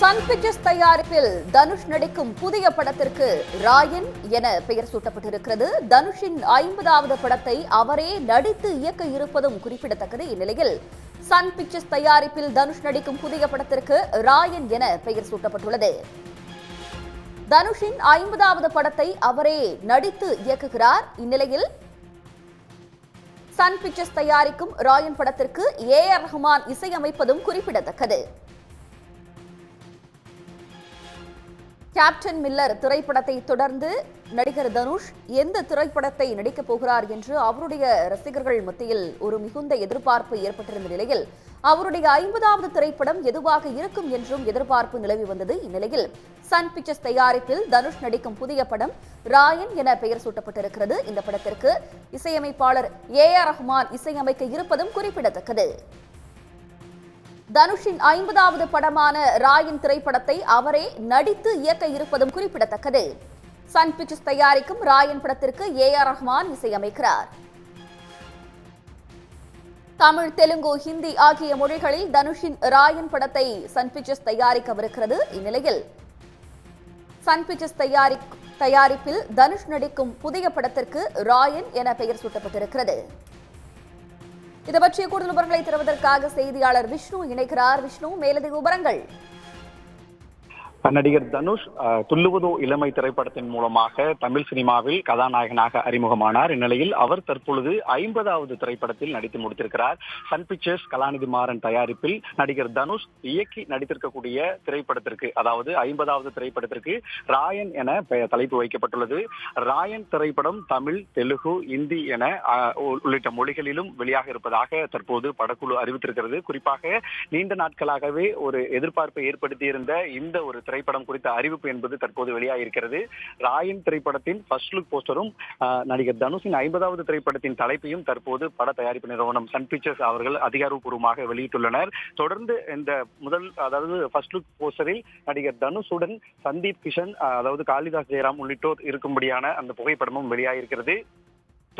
Sun pictures தயாரிப்பில் தனுஷ் நடிக்கும் புதிய படத்திற்கு ராயன் என பெயர் சூட்டப்பட்டிருக்கிறது. தனுஷின் ஐம்பதாவது படத்தை அவரே நடித்து இயக்க இருப்பதும் குறிப்பிடத்தக்கது இந்நிலையில். சன் பிக்சர்ஸ் தயாரிப்பில் தனுஷ் நடிக்கும் புதிய படத்திற்கு ராயன் என பெயர் சூட்டப்பட்டுள்ளது. தனுஷின் ஐம்பதாவது படத்தை அவரே நடித்து இயக்குகிறார். இந்நிலையில் சன் பிக்சர்ஸ் தயாரிக்கும் ராயன் படத்திற்கு ஏ ஆர் ரஹ்மான் இசையமைப்பதும் குறிப்பிடத்தக்கது. கேப்டன் மில்லர் திரைப்படத்தை தொடர்ந்து நடிகர் தனுஷ் எந்த திரைப்படத்தை நடிக்கப் போகிறார் என்று அவருடைய ரசிகர்கள் மத்தியில் ஒரு மிகுந்த எதிர்பார்ப்பு ஏற்பட்டிருந்த நிலையில் அவருடைய ஐம்பதாவது திரைப்படம் எதுவாக இருக்கும் என்றும் எதிர்பார்ப்பு நிலவி வந்தது இந்நிலையில் சன் பிக்சர்ஸ் தயாரிப்பில் தனுஷ் நடிக்கும் புதிய படம் ராயன் என பெயர் சூட்டப்பட்டிருக்கிறது. இந்த படத்திற்கு இசையமைப்பாளர் ஏ ஆர் ரஹ்மான் இசையமைக்க இருப்பதும் குறிப்பிடத்தக்கது. தனுஷின் ஐம்பதாவது படமான ராயின் திரைப்படத்தை அவரே நடித்து இயக்க இருப்பதும் குறிப்பிடத்தக்கது. சன் பிக்சர்ஸ் தயாரிக்கும் ராயன் படத்திற்கு ஏ ஆர் ரஹ்மான் இசையமைக்கிறார். தமிழ் தெலுங்கு ஹிந்தி ஆகிய மொழிகளில் தனுஷின் ராயன் படத்தை சன் பிக்சர்ஸ் தயாரிக்கவிருக்கிறது இந்நிலையில். சன் பிக்சர்ஸ் தயாரி தயாரிப்பில் தனுஷ் நடிக்கும் புதிய படத்திற்கு ராயன் என பெயர் சூட்டப்பட்டிருக்கிறது. இது பற்றிய கூடுதல் விவரங்களை தருவதற்காக செய்தியாளர் விஷ்ணு இணைக்கிறார் விஷ்ணு மேலதிக விவரங்கள். நடிகர் தனுஷ் துள்ளுவதோ இளமை திரைப்படத்தின் மூலமாக தமிழ் சினிமாவில் கதாநாயகனாக அறிமுகமானார். இந்நிலையில் அவர் தற்பொழுது ஐம்பதாவது திரைப்படத்தில் நடித்து முடித்திருக்கிறார். சன் பிக்சர்ஸ் கலாநிதி மாறன் தயாரிப்பில் நடிகர் தனுஷ் இயக்கி நடித்திருக்கக்கூடிய திரைப்படத்திற்கு அதாவது ஐம்பதாவது திரைப்படத்திற்கு ராயன் என தலைப்பு வைக்கப்பட்டுள்ளது. ராயன் திரைப்படம் தமிழ் தெலுங்கு இந்தி என உள்ளிட்ட மொழிகளிலும் வெளியாக இருப்பதாக தற்போது படக்குழு அறிவித்திருக்கிறது. குறிப்பாக நீண்ட நாட்களாகவே ஒரு எதிர்பார்ப்பை ஏற்படுத்தியிருந்த இந்த ஒரு திரைப்படம் குறித்த அறிவிப்பு என்பது தற்போது வெளியாகிருக்கிறது ராயன் திரைப்படத்தின் ஃபர்ஸ்ட் லுக் போஸ்டரும் நடிகர் தனுஷின் ஐம்பதாவது திரைப்படத்தின் தலைப்பையும் தற்போது பட தயாரிப்பு நிறுவனம் சன் பிக்சர்ஸ் அவர்கள் அதிகாரப்பூர்வமாக வெளியிட்டுள்ளனர். தொடர்ந்து இந்த முதல் அதாவது ஃபர்ஸ்ட் லுக் போஸ்டரில் நடிகர் தனுஷுடன் சந்தீப் கிஷன் அதாவது காளிதாஸ் ஜெயராம் உள்ளிட்டோர் இருக்கும்படியான அந்த புகைப்படமும் வெளியாகியிருக்கிறது.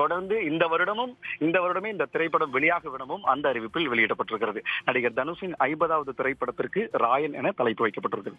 தொடர்ந்து இந்த வருடமும் இந்த வருடமே இந்த திரைப்படம் வெளியாக விடவும் அந்த அறிவிப்பில் வெளியிடப்பட்டிருக்கிறது. நடிகர் தனுஷின் ஐம்பதாவது திரைப்படத்திற்கு ராயன் என தலைப்பு வைக்கப்பட்டிருக்கிறது.